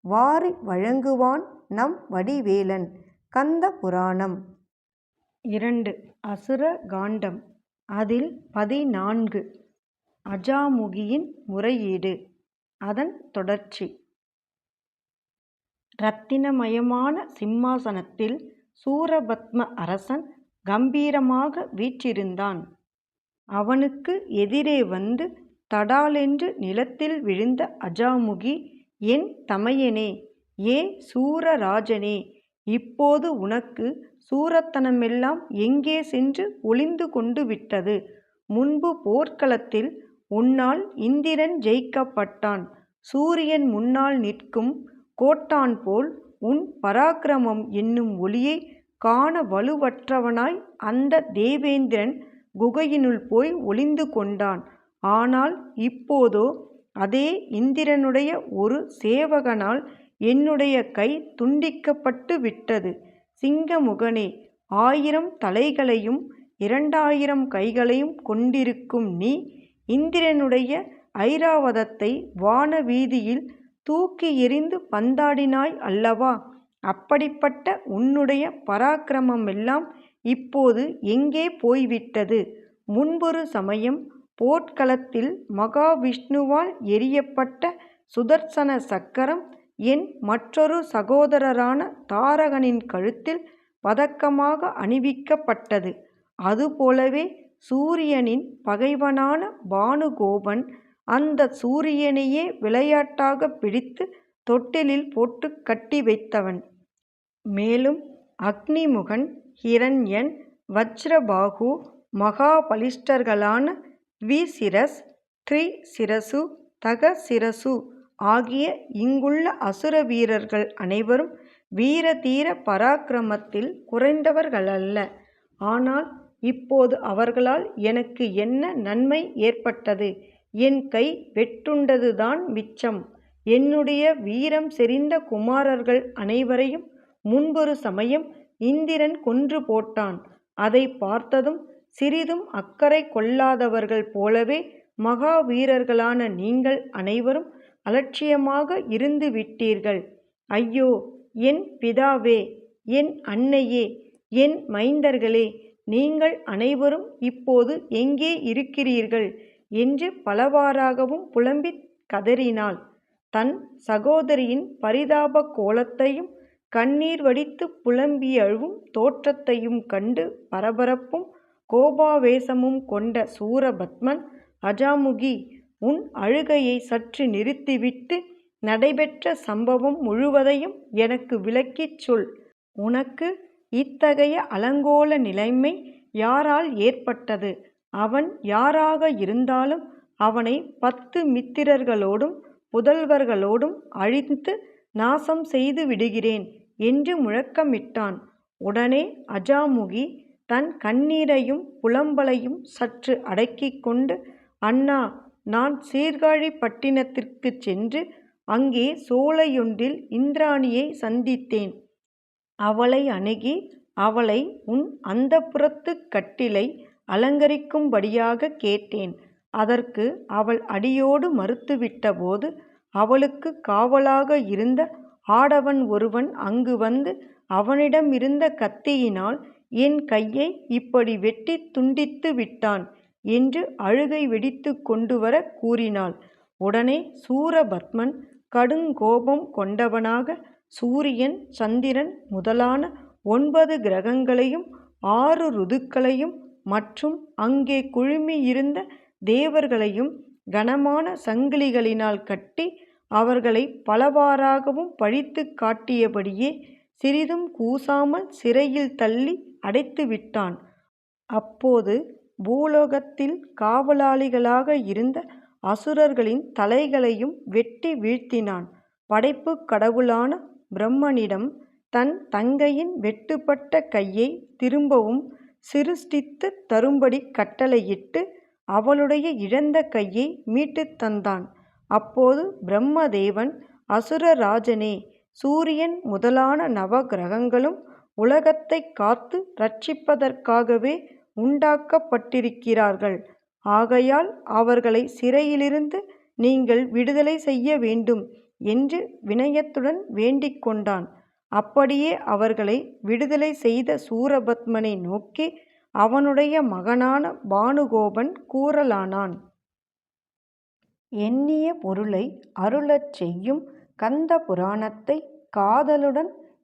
வாரி வழங்குவான் நம் வடிவேலன். கந்த புராணம். இரண்டு. அசுர காண்டம். அதில் பதினான்கு. அஜாமுகியின் முறையீடு. அதன் தொடர்ச்சி. இரத்தினமயமான சிம்மாசனத்தில் சூரபத்ம அரசன் கம்பீரமாக வீற்றிருந்தான். அவனுக்கு எதிரே வந்து தடாலென்று நிலத்தில் விழுந்த அஜாமுகி என் தமையனே ஏ சூரராஜனே இப்போது உனக்கு சூரத்தனமெல்லாம் எங்கே சென்று ஒளிந்து கொண்டு விட்டது? முன்பு போர்க்களத்தில் உன்னால் இந்திரன் ஜெயிக்கப்பட்டான். சூரியன் முன்னால் நிற்கும் கோட்டான் போல் உன் பராக்கிரமம் என்னும் ஒளியை காண வலுவற்றவனாய் அந்த தேவேந்திரன் குகையினுள் போய் ஒளிந்து கொண்டான். ஆனால் இப்போதோ அதே இந்திரனுடைய ஒரு சேவகனால் என்னுடைய கை துண்டிக்கப்பட்டு விட்டது. சிங்கமுகனே ஆயிரம் தலைகளையும் இரண்டாயிரம் கைகளையும் கொண்டிருக்கும் நீ இந்திரனுடைய ஐராவதத்தை வான வீதியில் தூக்கி எறிந்து பந்தாடினாய் அல்லவா? அப்படிப்பட்ட உன்னுடைய பராக்கிரமமெல்லாம் இப்போது எங்கே போய்விட்டது? முன்பொரு சமயம் போர்க்களத்தில் மகாவிஷ்ணுவால் எரியப்பட்ட சுதர்சன சக்கரம் என் மற்றொரு சகோதரரான தாரகனின் கழுத்தில் பதக்கமாக அணிவிக்கப்பட்டது. அதுபோலவே சூரியனின் பகைவனான பானுகோபன் அந்த சூரியனையே விளையாட்டாக பிடித்து தொட்டிலில் போட்டு கட்டி வைத்தவன். மேலும் அக்னிமுகன் ஹிரண்யன் வஜ்ரபாகு மகாபலிஷ்டர்களான வி சிரஸ் த்ரி சிரசு தக தகசிரசு ஆகிய இங்குள்ள அசுர வீரர்கள் அனைவரும் வீர தீர பராக்கிரமத்தில் குறைந்தவர்களல்ல. ஆனால் இப்போது அவர்களால் எனக்கு என்ன நன்மை ஏற்பட்டது? என் கை வெட்டுண்டதுதான் மிச்சம். என்னுடைய வீரம் செறிந்த குமாரர்கள் அனைவரையும் முன்பொரு சமயம் இந்திரன் கொன்று போட்டான். அதை பார்த்ததும் சிறிதும் அக்கறை கொள்ளாதவர்கள் போலவே மகா வீரர்களான நீங்கள் அனைவரும் அலட்சியமாக இருந்து விட்டீர்கள் ஐயோ என் பிதாவே என் அன்னையே என் மைந்தர்களே நீங்கள் அனைவரும் இப்போது எங்கே இருக்கிறீர்கள்? என்று பலவாறாகவும் புலம்பிக் கதறினாள். தன் சகோதரியின் பரிதாப கோலத்தையும் கண்ணீர் வடித்து புலம்பியழும் தோற்றத்தையும் கண்டு பரபரப்பும் கோபாவேசமும் கொண்ட சூரபத்மன் அஜாமுகி உன் அழுகையை சற்று நிறுத்திவிட்டு நடைபெற்ற சம்பவம் முழுவதையும் எனக்கு விளக்கிச் சொல். உனக்கு இத்தகைய அலங்கோல நிலைமை யாரால் ஏற்பட்டது? அவன் யாராக இருந்தாலும் அவனை பத்து மித்திரர்களோடும் புதல்வர்களோடும் அழித்து நாசம் செய்து விடுகிறேன் என்று முழக்கமிட்டான். உடனே அஜாமுகி தன் கண்ணீரையும் புலம்பலையும் சற்று அடக்கிக் கொண்டு அண்ணா நான் சீர்காழி பட்டினத்திற்குச் சென்று அங்கே சோலையொன்றில் இந்திராணியை சந்தித்தேன். அவளை அணுகி அவளை உன் அந்தப்புரத்துக் கட்டிலை அலங்கரிக்கும்படியாக கேட்டேன். அதற்கு அவள் அடியோடு மறுத்துவிட்டபோது அவளுக்கு காவலாக இருந்த ஆடவன் ஒருவன் அங்கு வந்து அவனிடம் இருந்த கத்தியினால் என் கையை இப்படி வெட்டித் துண்டித்து விட்டான் என்று அழுகை வெடித்து கொண்டு வர கூறினாள். உடனே சூரபத்மன் கடுங்கோபம் கொண்டவனாக சூரியன் சந்திரன் முதலான ஒன்பது கிரகங்களையும் ஆறு ருதுக்களையும் மற்றும் அங்கே குழுமியிருந்த தேவர்களையும் கனமான சங்கிலிகளினால் கட்டி அவர்களைப் பலவாறாகவும் பழித்துக் காட்டியபடியே சிறிதும் கூசாமல் சிறையில் தள்ளி அடைத்துவிட்டான். அப்போது பூலோகத்தில் காவலாளிகளாக இருந்த அசுரர்களின் தலைகளையும் வெட்டி வீழ்த்தினான். படைப்புக் கடவுளான பிரம்மனிடம் தன் தங்கையின் வெட்டுப்பட்ட கையை திரும்பவும் சிருஷ்டித்துத் தரும்படி கட்டளையிட்டு அவளுடைய இழந்த கையை மீட்டுத் தந்தான். அப்போது பிரம்மதேவன் அசுரராஜனே சூரியன் முதலான நவக்கிரகங்களும் உலகத்தைக் காத்து ரட்சிப்பதற்காகவே உண்டாக்கப்பட்டிருக்கிறார்கள். ஆகையால் அவர்களை சிறையிலிருந்து நீங்கள் விடுதலை செய்ய வேண்டும் என்று வினயத்துடன் வேண்டிக் கொண்டான். அப்படியே அவர்களை விடுதலை செய்த சூரபத்மனை நோக்கி அவனுடைய மகனான பானுகோபன் கூறலானான். எண்ணிய பொருளை அருளச் செய்யும் கந்த புராணத்தை காதலுடன்